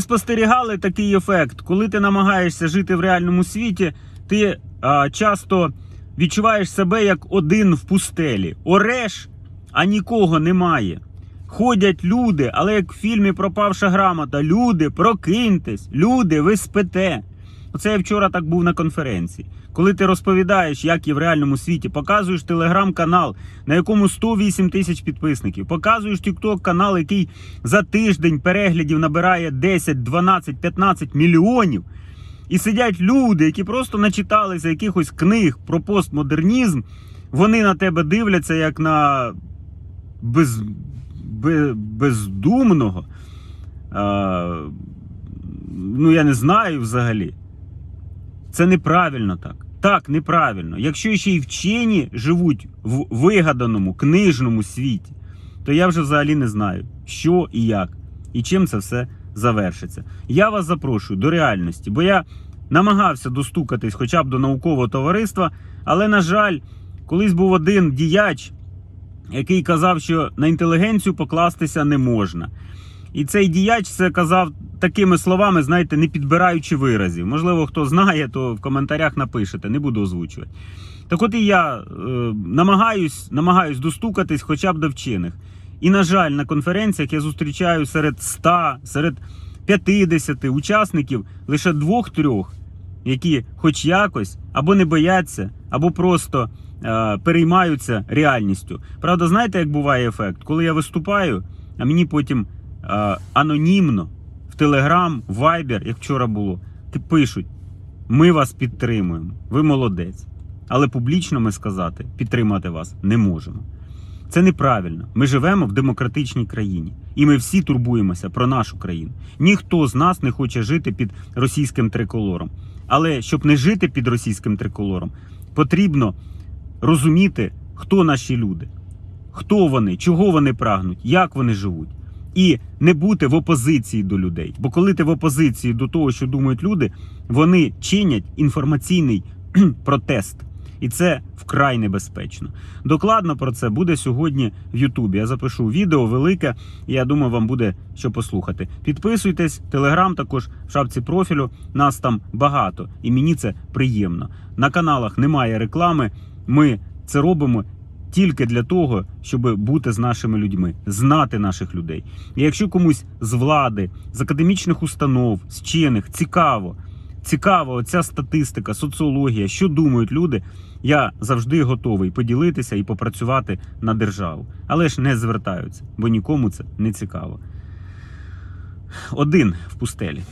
Спостерігали такий ефект, коли ти намагаєшся жити в реальному світі, ти а, часто відчуваєш себе як один в пустелі. Ореш, а нікого немає. Ходять люди, але як в фільмі Пропавша грамота. Люди, прокиньтесь, люди, ви спите. Оце я вчора так був на конференції. Коли ти розповідаєш, як є в реальному світі, показуєш телеграм-канал, на якому 108 тисяч підписників, показуєш тікток канал, який за тиждень переглядів набирає 10, 12, 15 мільйонів. І сидять люди, які просто начиталися якихось книг про постмодернізм. Вони на тебе дивляться як на без, бе- бездумного. А, ну, я не знаю взагалі. Це неправильно так. Так, неправильно. Якщо ще й вчені живуть в вигаданому книжному світі, то я вже взагалі не знаю, що і як, і чим це все завершиться. Я вас запрошую до реальності, бо я намагався достукатись хоча б до наукового товариства, але, на жаль, колись був один діяч, який казав, що на інтелігенцію покластися не можна. І цей діяч це казав такими словами, знаєте, не підбираючи виразів. Можливо, хто знає, то в коментарях напишете, не буду озвучувати. Так от і я е, намагаюсь, намагаюсь достукатись хоча б до вчених. І, на жаль, на конференціях я зустрічаю серед 100, серед 50 учасників лише двох-трьох, які хоч якось або не бояться, або просто е, переймаються реальністю. Правда, знаєте, як буває ефект? Коли я виступаю, а мені потім е, анонімно Телеграм, в Viber, як вчора було, ти пишуть: ми вас підтримуємо, ви молодець. Але публічно ми сказати, підтримати вас не можемо. Це неправильно. Ми живемо в демократичній країні, і ми всі турбуємося про нашу країну. Ніхто з нас не хоче жити під російським триколором. Але щоб не жити під російським триколором, потрібно розуміти, хто наші люди, хто вони, чого вони прагнуть, як вони живуть. І не бути в опозиції до людей. Бо коли ти в опозиції до того, що думають люди, вони чинять інформаційний протест. І це вкрай небезпечно. Докладно про це буде сьогодні в Ютубі. Я запишу відео велике, і я думаю, вам буде що послухати. Підписуйтесь, телеграм також в шапці профілю. Нас там багато, і мені це приємно. На каналах немає реклами. Ми це робимо тільки для того, щоб бути з нашими людьми, знати наших людей. І якщо комусь з влади, з академічних установ, з вчених цікаво, цікава оця статистика, соціологія, що думають люди, я завжди готовий поділитися і попрацювати на державу. Але ж не звертаються, бо нікому це не цікаво. Один в пустелі.